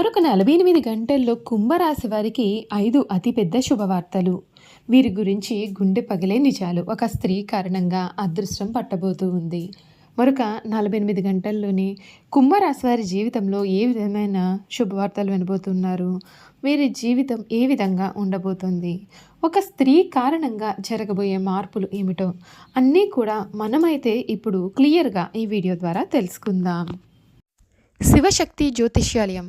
మరొక నలభై ఎనిమిది గంటల్లో కుంభరాశి వారికి ఐదు అతిపెద్ద శుభవార్తలు. వీరి గురించి గుండె పగిలే నిజాలు. ఒక స్త్రీ కారణంగా అదృష్టం పట్టబోతూ ఉంది. మరొక నలభై ఎనిమిది గంటల్లోనే కుంభరాశి వారి జీవితంలో ఏ విధమైన శుభవార్తలు వినబోతున్నారు? వీరి జీవితం ఏ విధంగా ఉండబోతుంది? ఒక స్త్రీ కారణంగా జరగబోయే మార్పులు ఏమిటో అన్నీ కూడా మనమైతే ఇప్పుడు క్లియర్గా ఈ వీడియో ద్వారా తెలుసుకుందాం. శివశక్తి జ్యోతిష్యాలయం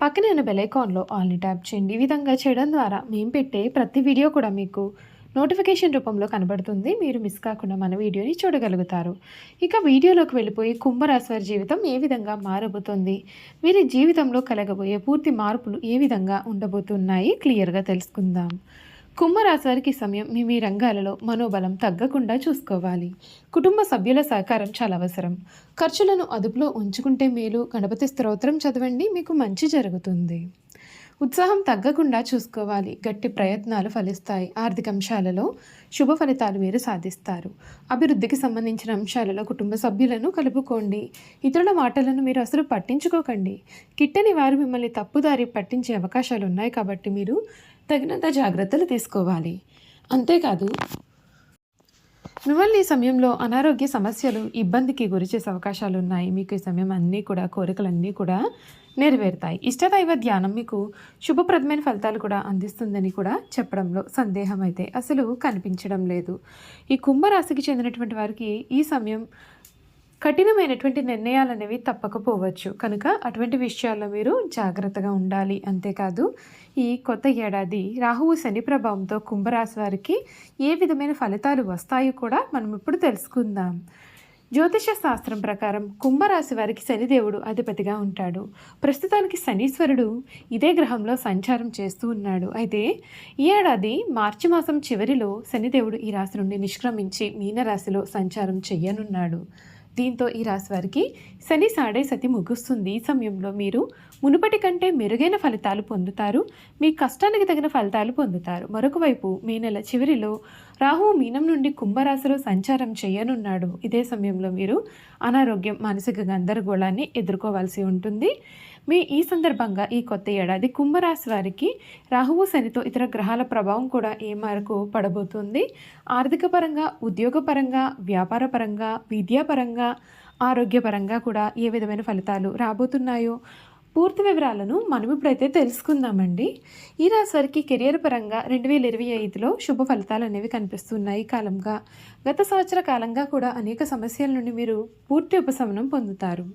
పక్కనే ఉన్న బెలైకాన్లో ఆల్ని ట్యాప్ చేయండి. ఈ విధంగా చేయడం ద్వారా మేము పెట్టే ప్రతి వీడియో కూడా మీకు నోటిఫికేషన్ రూపంలో కనబడుతుంది. మీరు మిస్ కాకుండా మన వీడియోని చూడగలుగుతారు. ఇక వీడియోలోకి వెళ్ళిపోయి కుంభరాశి వారి జీవితం ఏ విధంగా మారబోతుంది? వీరి జీవితంలో కలగబోయే పూర్తి మార్పులు ఏ విధంగా ఉండబోతున్నాయి? క్లియర్గా తెలుసుకుందాం. కుంభరాశి వారికి సమయం మీ మీ రంగాలలో మనోబలం తగ్గకుండా చూసుకోవాలి. కుటుంబ సభ్యుల సహకారం చాలా అవసరం. ఖర్చులను అదుపులో ఉంచుకుంటే మేలు. గణపతి స్తోత్రం చదవండి మీకు మంచి జరుగుతుంది. ఉత్సాహం తగ్గకుండా చూసుకోవాలి. గట్టి ప్రయత్నాలు ఫలిస్తాయి. ఆర్థిక అంశాలలో శుభ ఫలితాలు మీరు సాధిస్తారు. అభివృద్ధికి సంబంధించిన అంశాలలో కుటుంబ సభ్యులను కలుపుకోండి. ఇతరుల మాటలను మీరు అసలు పట్టించుకోకండి. కిట్టని వారు మిమ్మల్ని తప్పుదారి పట్టించే అవకాశాలు ఉన్నాయి కాబట్టి మీరు తగినంత జాగ్రత్తలు తీసుకోవాలి. అంతేకాదు మిమ్మల్ని ఈ సమయంలో అనారోగ్య సమస్యలు ఇబ్బందికి గురి చేసే అవకాశాలు ఉన్నాయి మీకు ఈ సమయం అన్నీ కూడా కోరికలన్నీ కూడా నెరవేరుతాయి. ఇష్టదైవ ధ్యానం మీకు శుభప్రదమైన ఫలితాలు కూడా అందిస్తుందని కూడా చెప్పడంలో సందేహం అయితే అసలు కనిపించడం లేదు. ఈ కుంభరాశికి చెందినటువంటి వారికి ఈ సమయం కఠినమైనటువంటి నిర్ణయాలు అనేవి తప్పకపోవచ్చు. కనుక అటువంటి విషయాల్లో మీరు జాగ్రత్తగా ఉండాలి. అంతేకాదు ఈ కొత్త ఏడాది రాహువు శని ప్రభావంతో కుంభరాశి వారికి ఏ విధమైన ఫలితాలు వస్తాయో కూడా మనం ఇప్పుడు తెలుసుకుందాం. జ్యోతిష శాస్త్రం ప్రకారం కుంభరాశి వారికి శనిదేవుడు అధిపతిగా ఉంటాడు. ప్రస్తుతానికి శనీశ్వరుడు ఇదే గ్రహంలో సంచారం చేస్తూ ఉన్నాడు. అయితే ఈ ఏడాది మార్చి మాసం చివరిలో శనిదేవుడు ఈ రాశి నుండి నిష్క్రమించి మీనరాశిలో సంచారం చేయనున్నాడు. దీంతో ఈ రాశి వారికి శని సాడే సతి ముగుస్తుంది. ఈ సమయంలో మీరు మునుపటి కంటే మెరుగైన ఫలితాలు పొందుతారు. మీ కష్టానికి తగిన ఫలితాలు పొందుతారు. మరొక వైపు నెల చివరిలో రాహువు మీనం నుండి కుంభరాశిలో సంచారం చేయనున్నాడు. ఇదే సమయంలో మీరు అనారోగ్యం మానసిక గందరగోళాన్ని ఎదుర్కోవాల్సి ఉంటుంది. మీ ఈ సందర్భంగా ఈ కొత్త ఏడాది కుంభరాశి వారికి రాహువు శనితో ఇతర గ్రహాల ప్రభావం కూడా ఏ మేరకు పడబోతుంది? ఆర్థిక పరంగా ఉద్యోగపరంగా వ్యాపారపరంగా విద్యాపరంగా ఆరోగ్యపరంగా కూడా ఏ విధమైన ఫలితాలు రాబోతున్నాయో పూర్తి వివరాలను మనం ఇప్పుడైతే తెలుసుకుందామండి. ఈ రాశి వారికి కెరియర్ పరంగా రెండు వేల ఇరవై ఐదులో శుభ ఫలితాలు అనేవి కనిపిస్తున్నాయి. కాలంగా గత సంవత్సర కాలంగా కూడా అనేక సమస్యల నుండి మీరు పూర్తి ఉపశమనం పొందుతారు.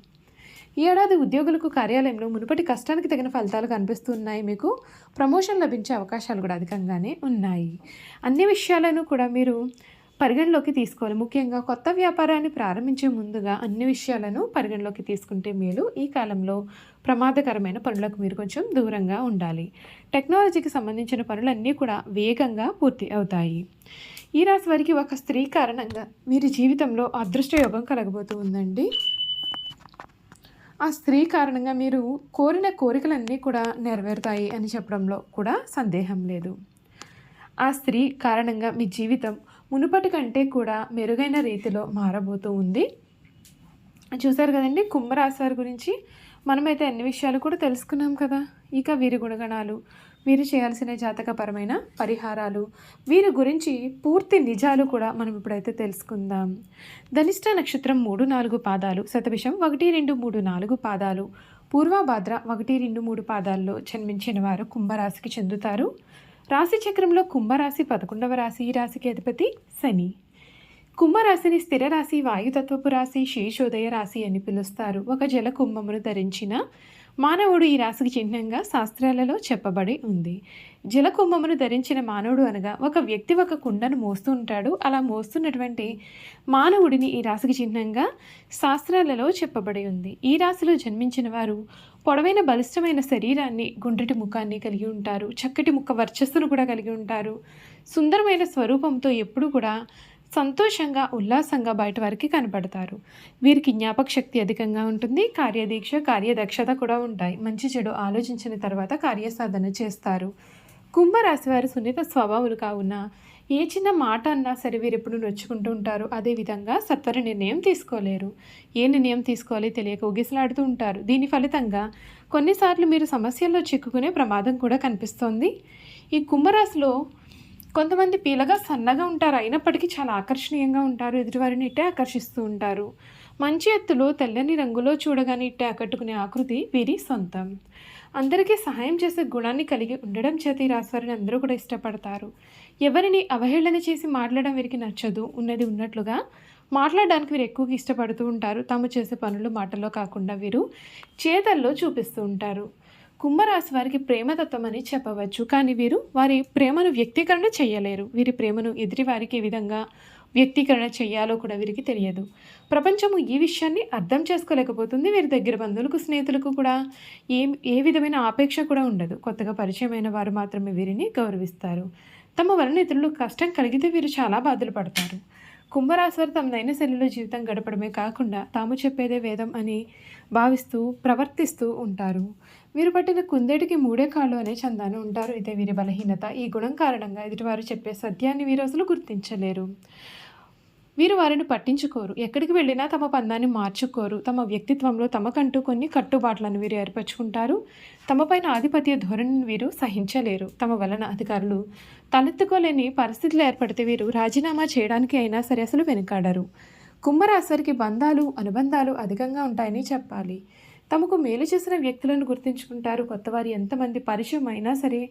ఈ ఏడాది ఉద్యోగులకు కార్యాలయంలో మునుపటి కష్టానికి తగిన ఫలితాలు కనిపిస్తున్నాయి. మీకు ప్రమోషన్ లభించే అవకాశాలు కూడా అధికంగానే ఉన్నాయి. అన్ని విషయాలను కూడా మీరు పరిగణలోకి తీసుకోవాలి. ముఖ్యంగా కొత్త వ్యాపారాన్ని ప్రారంభించే ముందుగా అన్ని విషయాలను పరిగణలోకి తీసుకుంటే మేలు. ఈ కాలంలో ప్రమాదకరమైన పనులకు మీరు కొంచెం దూరంగా ఉండాలి. టెక్నాలజీకి సంబంధించిన పనులన్నీ కూడా వేగంగా పూర్తి అవుతాయి. ఈ రాశి వారికి ఒక స్త్రీ కారణంగా మీరు జీవితంలో అదృష్ట యోగం కలగబోతూ ఉందండి. ఆ స్త్రీ కారణంగా మీరు కోరిన కోరికలన్నీ కూడా నెరవేరుతాయి అని చెప్పడంలో కూడా సందేహం లేదు. ఆ స్త్రీ కారణంగా మీ జీవితం మునుపటి కంటే కూడా మెరుగైన రీతిలో మారబోతూ ఉంది. చూసారు కదండి కుంభరాశి వారి గురించి మనమైతే అన్ని విషయాలు కూడా తెలుసుకున్నాం కదా. ఇక వీరి గుణగణాలు వీరు చేయాల్సిన జాతకపరమైన పరిహారాలు వీరి గురించి పూర్తి నిజాలు కూడా మనం ఇప్పుడైతే తెలుసుకుందాం. ధనిష్ట నక్షత్రం మూడు నాలుగు పాదాలు శతభిషం ఒకటి రెండు మూడు నాలుగు పాదాలు పూర్వభాద్ర ఒకటి రెండు మూడు పాదాల్లో జన్మించిన వారు కుంభరాశికి చెందుతారు. రాశి చక్రంలో కుంభరాశి పదకొండవ రాశి ఈ రాశికి అధిపతి శని. కుంభరాశిని స్థిర రాశి వాయుతత్వపు రాశి శేషోదయ రాశి అని పిలుస్తారు. ఒక జల కుంభమును ధరించిన మానవుడు ఈ రాశికి చిహ్నంగా శాస్త్రాలలో చెప్పబడి ఉంది. జల కుంభమును ధరించిన మానవుడు అనగా ఒక వ్యక్తి ఒక కుండను మోస్తూ ఉంటాడు. అలా మోస్తున్నటువంటి మానవుడిని ఈ రాశికి చిహ్నంగా శాస్త్రాలలో చెప్పబడి ఉంది. ఈ రాశిలో జన్మించిన వారు పొడవైన బలిష్టమైన శరీరాన్ని గుండ్రటి ముఖాన్ని కలిగి ఉంటారు. చక్కటి ముఖ వర్చస్సును కూడా కలిగి ఉంటారు. సుందరమైన స్వరూపంతో ఎప్పుడూ కూడా సంతోషంగా ఉల్లాసంగా బయట వారికి కనపడతారు. వీరికి జ్ఞాపక శక్తి అధికంగా ఉంటుంది కార్యదీక్ష కార్యదక్షత కూడా ఉంటాయి. మంచి చెడు ఆలోచించిన తర్వాత కార్యసాధన చేస్తారు. కుంభరాశి వారు సున్నిత స్వభావులు కావున ఏ చిన్న మాట అన్నా సరే వీరు ఎప్పుడు నొచ్చుకుంటూ ఉంటారు. అదేవిధంగా సత్వర నిర్ణయం తీసుకోలేరు. ఏ నిర్ణయం తీసుకోవాలి తెలియక ఉగిసలాడుతూ ఉంటారు. దీని ఫలితంగా కొన్నిసార్లు మీరు సమస్యల్లో చిక్కుకునే ప్రమాదం కూడా కనిపిస్తోంది. ఈ కుంభరాశిలో కొంతమంది పీలగా సన్నగా ఉంటారు. అయినప్పటికీ చాలా ఆకర్షణీయంగా ఉంటారు. ఎదుటివారిని ఇట్టే ఆకర్షిస్తూ ఉంటారు. మంచి ఎత్తులో తెల్లని రంగులో చూడగానే ఇట్టే ఆకట్టుకునే ఆకృతి వీరి సొంతం. అందరికీ సహాయం చేసే గుణాన్ని కలిగి ఉండడం చేత ఈ రాశివారిని అందరూ కూడా ఇష్టపడతారు. ఎవరిని అవహేళన చేసి మాట్లాడడం వీరికి నచ్చదు. ఉన్నది ఉన్నట్లుగా మాట్లాడడానికి వీరు ఎక్కువగా ఇష్టపడుతూ ఉంటారు. తాము చేసే పనులు మాటల్లో కాకుండా వీరు చేతల్లో చూపిస్తూ ఉంటారు. కుంభరాశి వారికి ప్రేమతత్వం అని చెప్పవచ్చు. కానీ వీరు వారి ప్రేమను వ్యక్తీకరణ చేయలేరు. వీరి ప్రేమను ఎదుటివారికి ఏ విధంగా వ్యక్తీకరణ చేయాలో కూడా వీరికి తెలియదు. ప్రపంచము ఈ విషయాన్ని అర్థం చేసుకోలేకపోతుంది. వీరి దగ్గర బంధువులకు స్నేహితులకు కూడా ఏ ఏ విధమైన ఆపేక్ష కూడా ఉండదు. కొత్తగా పరిచయమైన వారు మాత్రమే వీరిని గౌరవిస్తారు. తమ వలన ఇతరులు కష్టం కలిగితే వీరు చాలా బాధలు పడతారు. కుంభరాశి వారు తమదైన శైలిలో జీవితం గడపడమే కాకుండా తాము చెప్పేదే వేదం అని భావిస్తూ ప్రవర్తిస్తూ ఉంటారు. వీరు పట్టిన కుందేటికి మూడే కాళ్ళు అనే చందాను ఉంటారు. ఇదే వీరి బలహీనత. ఈ గుణం కారణంగా ఎదుటివారు చెప్పే సత్యాన్ని వీరు అసలు గుర్తించలేరు. వీరు వారిని పట్టించుకోరు. ఎక్కడికి వెళ్ళినా తమ పందాన్ని మార్చుకోరు. తమ వ్యక్తిత్వంలో తమకంటూ కొన్ని కట్టుబాట్లను వీరు ఏర్పరచుకుంటారు. తమపైన ఆధిపత్య ధోరణిని వీరు సహించలేరు. తమ వలన అధికారులు తలెత్తుకోలేని పరిస్థితులు ఏర్పడితే వీరు రాజీనామా చేయడానికి అయినా సరే అసలు వెనుకాడరు. కుంభరాశివారికి బంధాలు అనుబంధాలు అధికంగా ఉంటాయని చెప్పాలి. తమకు మేలు చేసిన వ్యక్తులను గుర్తించుకుంటారు. కొత్తవారి ఎంతమంది పరిచయం అయినా సరే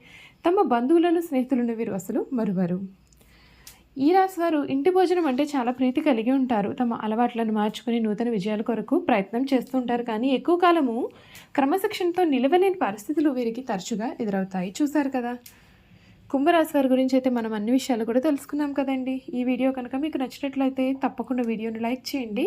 తమ బంధువులను స్నేహితులను వీరు అసలు మరువరు. ఈ రాశి వారు ఇంటి భోజనం అంటే చాలా ప్రీతి కలిగి ఉంటారు. తమ అలవాట్లను మార్చుకుని నూతన విజయాల కొరకు ప్రయత్నం చేస్తూ ఉంటారు. కానీ ఎక్కువ కాలము క్రమశిక్షణతో నిలవలేని పరిస్థితులు వీరికి తరచుగా ఎదురవుతాయి. చూశారు కదా? కుంభరాశి వారి గురించి అయితే మనం అన్ని విషయాలు కూడా తెలుసుకున్నాం కదండి. ఈ వీడియో కనుక మీకు నచ్చినట్లయితే తప్పకుండా వీడియోని లైక్ చేయండి.